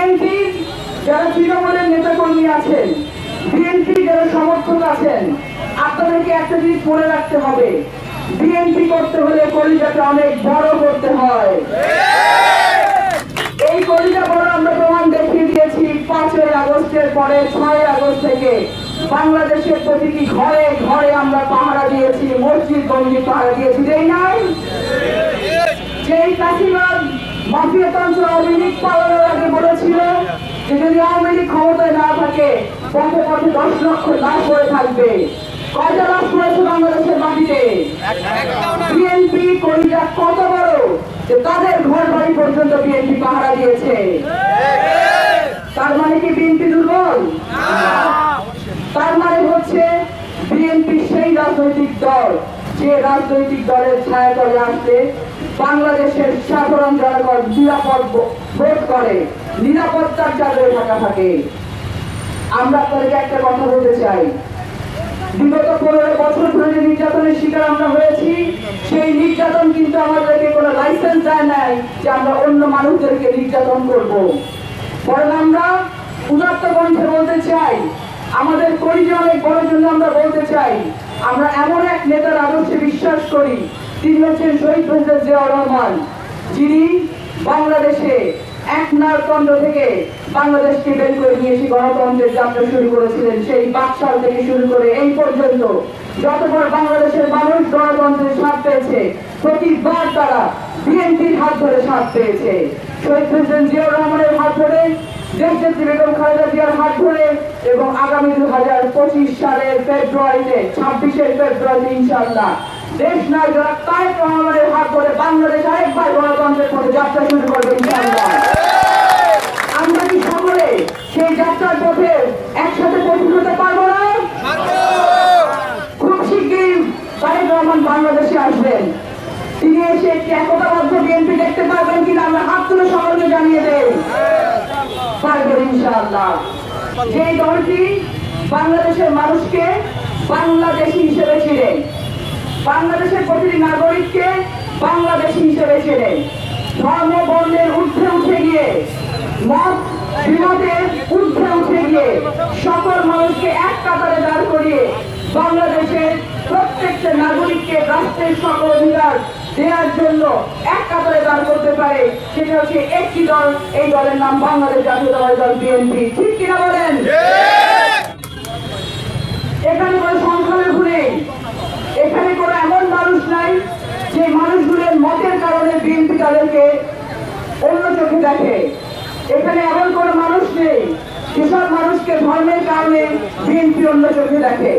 BNP যারা তৃণমূলের নেতাকর্মী আছেন, বিএনপি যারা সমর্থক আছেন, আপনাদেরকে একটা জিনিস মনে রাখতে হবে। বিএনপি করতে হলে কলিজাটা অনেক বড় করতে হয়। এই কলিজা বড় আমরা প্রমাণ দেখিয়ে দিয়েছি পাঁচই আগস্টের পরে, ছয় আগস্ট থেকে। বাংলাদেশের প্রতিটি ঘরে ঘরে আমরা পাহারা দিয়েছি, মসজিদ গঞ্জি পাহারা দিয়েছি। এই নাই? যেই কাশিবাদ মাফিয়াতন্ত্র আওয়ামী লীগ আওয়ামী ক্ষমতায় না থাকে পথে পথে দশ লক্ষ লাশ পড়ে থাকবে। কয়টা লাশ পড়েছে বাংলাদেশের মাটিতে? বিএনপি কলিজা কত বড়? যে তাদের ঘর বাড়ি পর্যন্ত বিএনপি পাহারা দিয়েছে। তার মানে কি বিএনপি দুর্বল? তার মানে হচ্ছে বিএনপি সেই রাজনৈতিক দল, যে রাজনৈতিক দলের ছায়া তলে আসলে বাংলাদেশের সাধারণ জনগণ নিরাপদ বোধ করে নিরাপত্তার চাদরে ঢাকা থাকে। আমরা আপনাদেরকে একটা কথা বলতে চাই। বিগত পনেরো বছর ধরে যে নির্যাতনের শিকার আমরা হয়েছি, সেই নির্যাতন কিন্তু আমাদেরকে কোনো লাইসেন্স দেয় নাই যে আমরা অন্য মানুষদেরকে নির্যাতন করব। বরং আমরা উদাত্ত কণ্ঠে বলতে চাই, আমাদের পরিচয় অনেক বড় জন্য আমরা বলতে চাই, আমরা এমন এক নেতার আদর্শে বিশ্বাস করি, তিনি হচ্ছেন শহীদ প্রেসিডেন্ট জিয়াউর রহমান, যিনি বাংলাদেশে হাত ধরে এবং আগামী দু হাজার পঁচিশ সালের ফেব্রুয়ারিতে ছাব্বিশের ফেব্রুয়ারিতে ইনশাল্লাহ দেশ নয় যারা তারেক রহমানের হাত ধরে বাংলাদেশ আরেকবার গণতন্ত্রের পথে যাত্রা শুরু করবে ইনশাল্লাহ আমরা কি সকলে সেই যাত্রার একসাথে পৌঁছে হতে পারব না। খুব শিগগিরই তারেক রহমান বাংলাদেশে আসবেন। তিনি এসে একটি একতাবদ্ধ বিএনপি দেখতে পারবেন কিনা আমরা হাত তুলে সকলকে জানিয়ে দেব পারবেন ইনশাআল্লাহ। যে দলটি বাংলাদেশের মানুষকে বাংলাদেশি হিসেবে চিনে বাংলাদেশের প্রতিটি নাগরিককে বাংলাদেশি হিসেবে চেনে ধর্ম, বর্ণের ঊর্ধ্বে উঠে গিয়ে মত, বিমতের ঊর্ধ্বে সকল মানুষকে এক কাতারে দাঁড় করিয়ে বাংলাদেশের প্রত্যেকটা নাগরিককে রাষ্ট্রের সকল অধিকার দেওয়ার জন্য এক কাতারে দাঁড় করতে পারে, সেটা হচ্ছে একটি দল, এই দলের নাম বাংলাদেশ জাতীয়তাবাদী দল বিএনপি। ঠিক কিনা বলেন? এখানে কোনো সংখ্যালঘু নেই। এখানে কোনো এমন মানুষ নাই যে মানুষগুলোর মতের কারণে বিএনপি তাদেরকে অন্য চোখে দেখে। এখানে এমন কোনো মানুষ নেই যেসব মানুষকে ধর্মের কারণে বিএনপি অন্য চোখে দেখে।